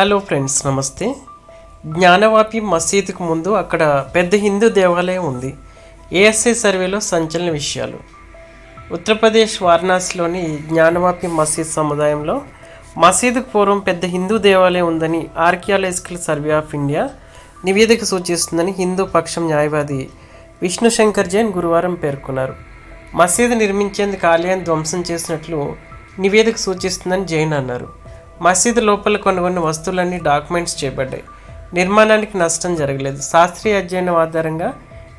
Hello friends నమస్తే. జ్ఞానవాపి మసీదుకు ముందు అక్కడ పెద్ద హిందూ దేవాలయం ఉంది. ఏఎస్ఐ సర్వేలో సంచలన విషయాలు. ఉత్తరప్రదేశ్ వారణాసిలోని జ్ఞానవాపి మసీద్ సముదాయంలో మసీదుకు పూర్వం పెద్ద హిందూ దేవాలయం ఉందని ఆర్కియాలజికల్ సర్వే ఆఫ్ ఇండియా నివేదిక సూచిస్తుందని హిందూ పక్షం న్యాయవాది విష్ణు శంకర్ జైన్ గురువారం పేర్కొన్నారు. మసీదు నిర్మించేందుకు ఆలయాన్ని ధ్వంసం చేసినట్లు నివేదిక సూచిస్తుందని జైన్ అన్నారు. మసీదు లోపల కొనుగొన్న వస్తువులన్నీ డాక్యుమెంట్స్ చేపడ్డాయి. నిర్మాణానికి నష్టం జరగలేదు. శాస్త్రీయ అధ్యయనం ఆధారంగా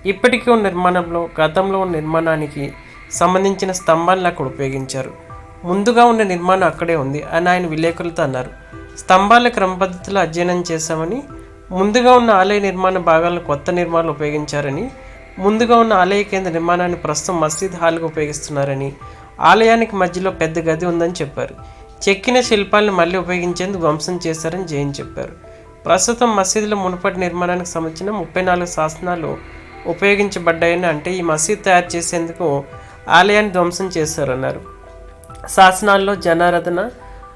ఇప్పటికీ ఉన్న నిర్మాణంలో గతంలో ఉన్న నిర్మాణానికి సంబంధించిన స్తంభాలను అక్కడ ఉపయోగించారు. ముందుగా ఉన్న నిర్మాణం అక్కడే ఉంది అని ఆయన విలేకరులతో అన్నారు. స్తంభాల క్రమ పద్ధతిలో అధ్యయనం చేశామని ముందుగా ఉన్న ఆలయ నిర్మాణ భాగాలను కొత్త నిర్మాణాలు ఉపయోగించారని ముందుగా ఉన్న ఆలయ కేంద్ర నిర్మాణాన్ని ప్రస్తుతం మసీద్ హాల్గా ఉపయోగిస్తున్నారని ఆలయానికి మధ్యలో పెద్ద గది ఉందని చెప్పారు. చెక్కిన శిల్పాలను మళ్ళీ ఉపయోగించేందుకు ధ్వంసం చేశారని జైన్ చెప్పారు. ప్రస్తుతం మసీదులో మునుపటి నిర్మాణానికి సంబంధించిన ముప్పై నాలుగు శాసనాలు ఉపయోగించబడ్డాయని అంటే ఈ మసీద్ తయారు చేసేందుకు ఆలయాన్ని ధ్వంసం చేశారన్నారు. శాసనాల్లో జనారధన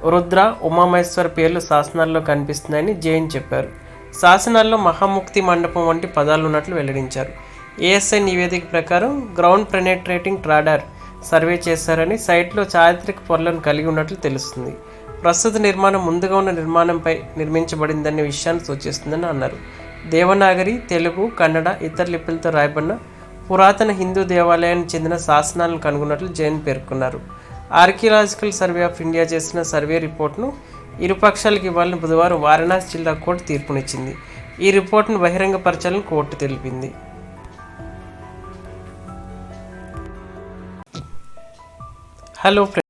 రుద్ర ఉమామహేశ్వర పేర్లు శాసనాల్లో కనిపిస్తున్నాయని జైన్ చెప్పారు. శాసనాల్లో మహాముక్తి మండపం వంటి పదాలు ఉన్నట్లు వెల్లడించారు. ఏఎస్ఐ నివేదిక ప్రకారం గ్రౌండ్ పెనెట్రేటింగ్ ట్రాడర్ సర్వే చేశారని సైట్లో చారిత్రక పొరలను కలిగి ఉన్నట్లు తెలుస్తుంది. ప్రస్తుత నిర్మాణం ముందుగా ఉన్న నిర్మాణంపై నిర్మించబడిందనే విషయాన్ని సూచిస్తుందని అన్నారు. దేవనాగరి తెలుగు కన్నడ ఇతర లిపులతో రాయబడిన పురాతన హిందూ దేవాలయానికి చెందిన శాసనాలను కనుగొన్నట్లు జైన్ పేర్కొన్నారు. ఆర్కియలాజికల్ సర్వే ఆఫ్ ఇండియా చేసిన సర్వే రిపోర్ట్ను ఇరుపక్షాలకు ఇవ్వాలని బుధవారం వారణాసి జిల్లా కోర్టు తీర్పునిచ్చింది. ఈ రిపోర్ట్ను బహిరంగపరచాలని కోర్టు తెలిపింది. Hello friends